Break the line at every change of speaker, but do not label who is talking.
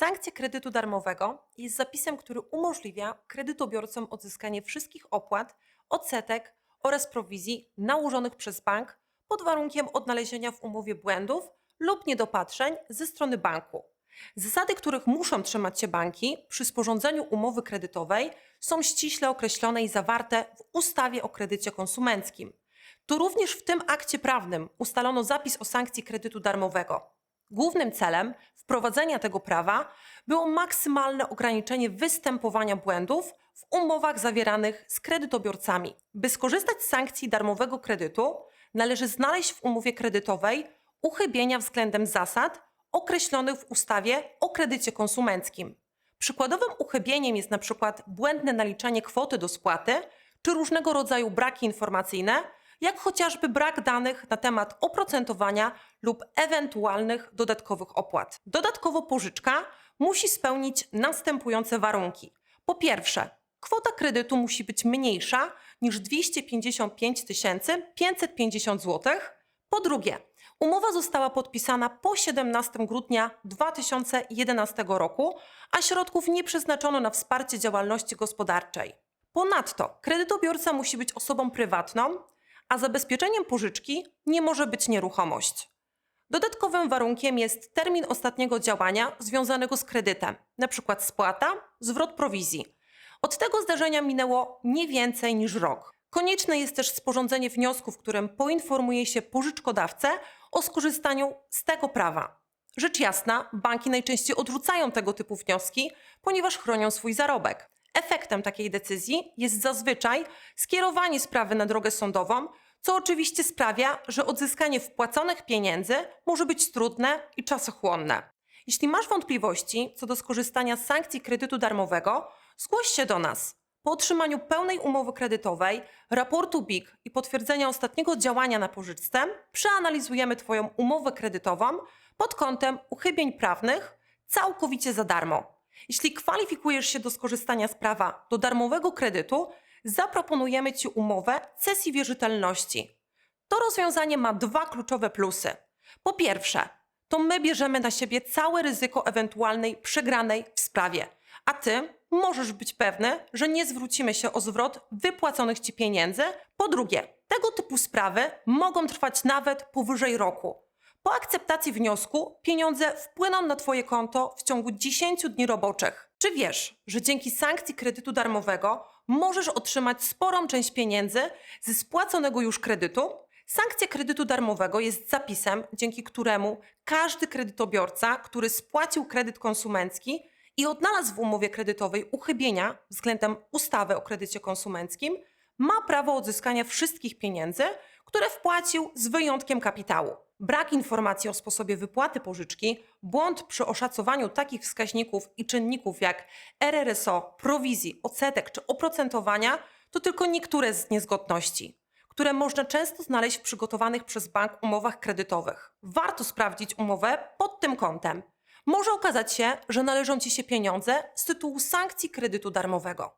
Sankcja kredytu darmowego jest zapisem, który umożliwia kredytobiorcom odzyskanie wszystkich opłat, odsetek oraz prowizji nałożonych przez bank pod warunkiem odnalezienia w umowie błędów lub niedopatrzeń ze strony banku. Zasady, których muszą trzymać się banki przy sporządzeniu umowy kredytowej, są ściśle określone i zawarte w ustawie o kredycie konsumenckim. Tu również w tym akcie prawnym ustalono zapis o sankcji kredytu darmowego. Głównym celem wprowadzenia tego prawa było maksymalne ograniczenie występowania błędów w umowach zawieranych z kredytobiorcami. By skorzystać z sankcji darmowego kredytu, należy znaleźć w umowie kredytowej uchybienia względem zasad określonych w ustawie o kredycie konsumenckim. Przykładowym uchybieniem jest przykład błędne naliczanie kwoty do spłaty czy różnego rodzaju braki informacyjne, jak chociażby brak danych na temat oprocentowania lub ewentualnych dodatkowych opłat. Dodatkowo pożyczka musi spełnić następujące warunki. Po pierwsze, kwota kredytu musi być mniejsza niż 255 550 zł. Po drugie, umowa została podpisana po 17 grudnia 2011 roku, a środków nie przeznaczono na wsparcie działalności gospodarczej. Ponadto kredytobiorca musi być osobą prywatną, a zabezpieczeniem pożyczki nie może być nieruchomość. Dodatkowym warunkiem jest termin ostatniego działania związanego z kredytem, np. spłata, zwrot prowizji. Od tego zdarzenia minęło nie więcej niż rok. Konieczne jest też sporządzenie wniosku, w którym poinformuje się pożyczkodawcę o skorzystaniu z tego prawa. Rzecz jasna, banki najczęściej odrzucają tego typu wnioski, ponieważ chronią swój zarobek. Efektem takiej decyzji jest zazwyczaj skierowanie sprawy na drogę sądową, co oczywiście sprawia, że odzyskanie wpłaconych pieniędzy może być trudne i czasochłonne. Jeśli masz wątpliwości co do skorzystania z sankcji kredytu darmowego, zgłoś się do nas. Po otrzymaniu pełnej umowy kredytowej, raportu BIG i potwierdzenia ostatniego działania na pożyczce, przeanalizujemy Twoją umowę kredytową pod kątem uchybień prawnych całkowicie za darmo. Jeśli kwalifikujesz się do skorzystania z prawa do darmowego kredytu, zaproponujemy Ci umowę cesji wierzytelności. To rozwiązanie ma dwa kluczowe plusy. Po pierwsze, to my bierzemy na siebie całe ryzyko ewentualnej przegranej w sprawie, a Ty możesz być pewny, że nie zwrócimy się o zwrot wypłaconych Ci pieniędzy. Po drugie, tego typu sprawy mogą trwać nawet powyżej roku. Po akceptacji wniosku pieniądze wpłyną na Twoje konto w ciągu 10 dni roboczych. Czy wiesz, że dzięki sankcji kredytu darmowego możesz otrzymać sporą część pieniędzy ze spłaconego już kredytu? Sankcja kredytu darmowego jest zapisem, dzięki któremu każdy kredytobiorca, który spłacił kredyt konsumencki i odnalazł w umowie kredytowej uchybienia względem ustawy o kredycie konsumenckim, ma prawo odzyskania wszystkich pieniędzy, które wpłacił z wyjątkiem kapitału. Brak informacji o sposobie wypłaty pożyczki, błąd przy oszacowaniu takich wskaźników i czynników jak RRSO, prowizji, odsetek czy oprocentowania to tylko niektóre z niezgodności, które można często znaleźć w przygotowanych przez bank umowach kredytowych. Warto sprawdzić umowę pod tym kątem. Może okazać się, że należą Ci się pieniądze z tytułu sankcji kredytu darmowego.